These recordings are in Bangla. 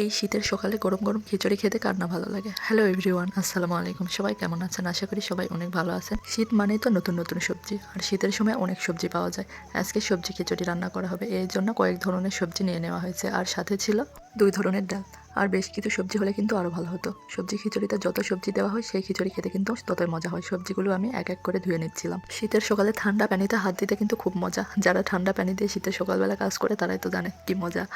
এই শীতের সকালে গরম গরম খিচুড়ি খেতে কার না ভালো লাগে? হ্যালো এভরিওয়ান আসসালামু আলাইকুম। সবাই কেমন আছেন? আশা করি সবাই অনেক ভালো আছেন। শীত মানেই তো নতুন নতুন সবজি, আর শীতের সময় অনেক সবজি পাওয়া যায়। আজকে সবজি খিচুড়ি রান্না করা হবে। এর জন্য কয়েক ধরনের সবজি নিয়ে নেওয়া হয়েছে, আর সাথে ছিল দুই ধরনের ডাল। আর বেশ কিছু সবজি হলে কিন্তু আরও ভালো হতো। সবজি খিচুড়িতে যত সবজি দেওয়া হয়, সেই খিচুড়ি খেতে কিন্তু ততই মজা হয়। সবজিগুলো আমি এক এক করে ধুয়ে নিচ্ছিলাম। শীতের সকালে ঠান্ডা পানিতে হাত দিতে কিন্তু খুব মজা। যারা ঠান্ডা পানি দিয়ে শীতের সকালবেলা কাজ করে, তারাই তো জানে কি মজা।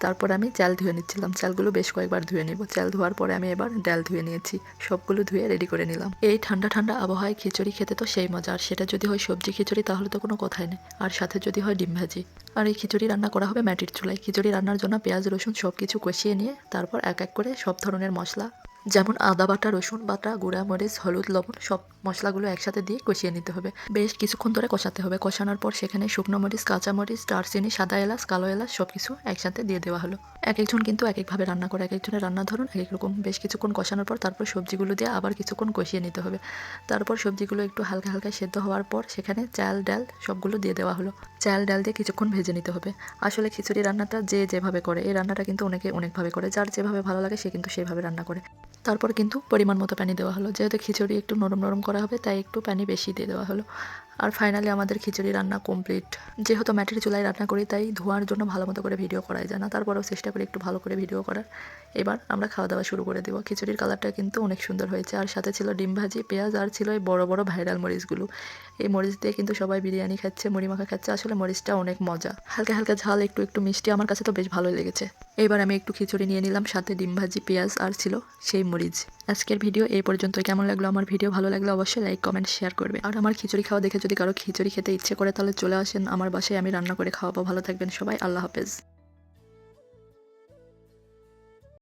তারপর আমি চাল ধুয়ে নিচ্ছিলাম। চালগুলো বেশ কয়েকবার ধুয়ে নিব। চাল ধোয়ার পরে আমি এবার ডাল ধুয়ে নিয়েছি। সবগুলো ধুয়ে রেডি করে নিলাম। এই ঠান্ডা ঠান্ডা আবহাওয়ায় খিচুড়ি খেতে তো সেই মজা। আর সেটা যদি হয় সবজি খিচুড়ি, তাহলে তো কোনো কথাই নেই। আর সাথে যদি হয় ডিম ভাজি। আর এই খিচুড়ি রান্না করা হবে মাটির চুলায়। খিচুড়ি রান্নার জন্য পেঁয়াজ, রসুন সব কিছু কষিয়ে নিয়ে তারপর এক এক করে সব ধরনের মশলা যেমন আদা বাটা, রসুন বাটা, গুঁড়া, মরিচ, হলুদ, লবণ, সব মশলাগুলো একসাথে দিয়ে কষিয়ে নিতে হবে। বেশ কিছুক্ষণ ধরে কষাতে হবে। কষানোর পর সেখানে শুকনো মরিচ, কাঁচা মরিচ, দারচিনি, সাদা এলাচ, কালো এলাচ সব কিছু একসাথে দিয়ে দেওয়া হলো। এক একজন কিন্তু এক একভাবে রান্না করে, এক একজনের রান্না ধরুন এক এক রকম। বেশ কিছুক্ষণ কষানোর পর তারপর সবজিগুলো দিয়ে আবার কিছুক্ষণ কষিয়ে নিতে হবে। তারপর সবজিগুলো একটু হালকা হালকা সেদ্ধ হওয়ার পর সেখানে চাল, ডাল সবগুলো দিয়ে দেওয়া হলো। চাল, ডাল দিয়ে কিছুক্ষণ ভেজে নিতে হবে। আসলে খিচুড়ি রান্নাটা যে যেভাবে করে, এই রান্নাটা কিন্তু অনেকে অনেকভাবে করে। যার যেভাবে ভালো লাগে সে কিন্তু সেভাবে রান্না করে। তারপর কিন্তু পরিমাণ মতো পানি দেওয়া হলো। যেহেতু খিচুড়ি একটু নরম নরম করা হবে, তাই একটু পানি বেশি দিয়ে দেওয়া হলো। আর ফাইনালি আমাদের খিচুড়ি রান্না কমপ্লিট যেহেতু ম্যাটের চুলায় রান্না করি, তাই ধোয়ার জন্য ভালো মতো করে ভিডিও করাই যায় না। তারপরেও চেষ্টা করি একটু ভালো করে ভিডিও করার। এবার আমরা খাওয়া দাওয়া শুরু করে দেবো। খিচুড়ির কালারটা কিন্তু অনেক সুন্দর হয়েছে। আর সাথে ছিল ডিম ভাজি, পেঁয়াজ, আর ছিল এই বড় বড় ভাইরাল মরিচগুলো। এই মরিচ দিয়ে কিন্তু সবাই বিরিয়ানি খাচ্ছে, মুড়ি মাখা খাচ্ছে। আসলে মরিচটা অনেক মজা। হালকা হালকা ঝাল, একটু একটু মিষ্টি, আমার কাছে তো বেশ ভালোই লেগেছে। এবার আমি একটু খিচুড়ি নিয়ে নিলাম। সাথে ডিম ভাজি, পেঁয়াজ, আর ছিল সেই মরিচ। আজকের ভিডিও এই পর্যন্ত কেমন লাগল? আমার ভিডিও ভালো লাগলে অবশ্যই লাইক কমেন্ট শেয়ার করবে। আর আমার খিচুড়ি খাওয়া দেখে যদি কারও খিচুড়ি খেতে ইচ্ছে করে, তাহলে চলে আসেন আমার বাসায়, আমি রান্না করে খাওয়াবো। ভালো থাকবেন সবাই, আল্লাহ হাফেজ।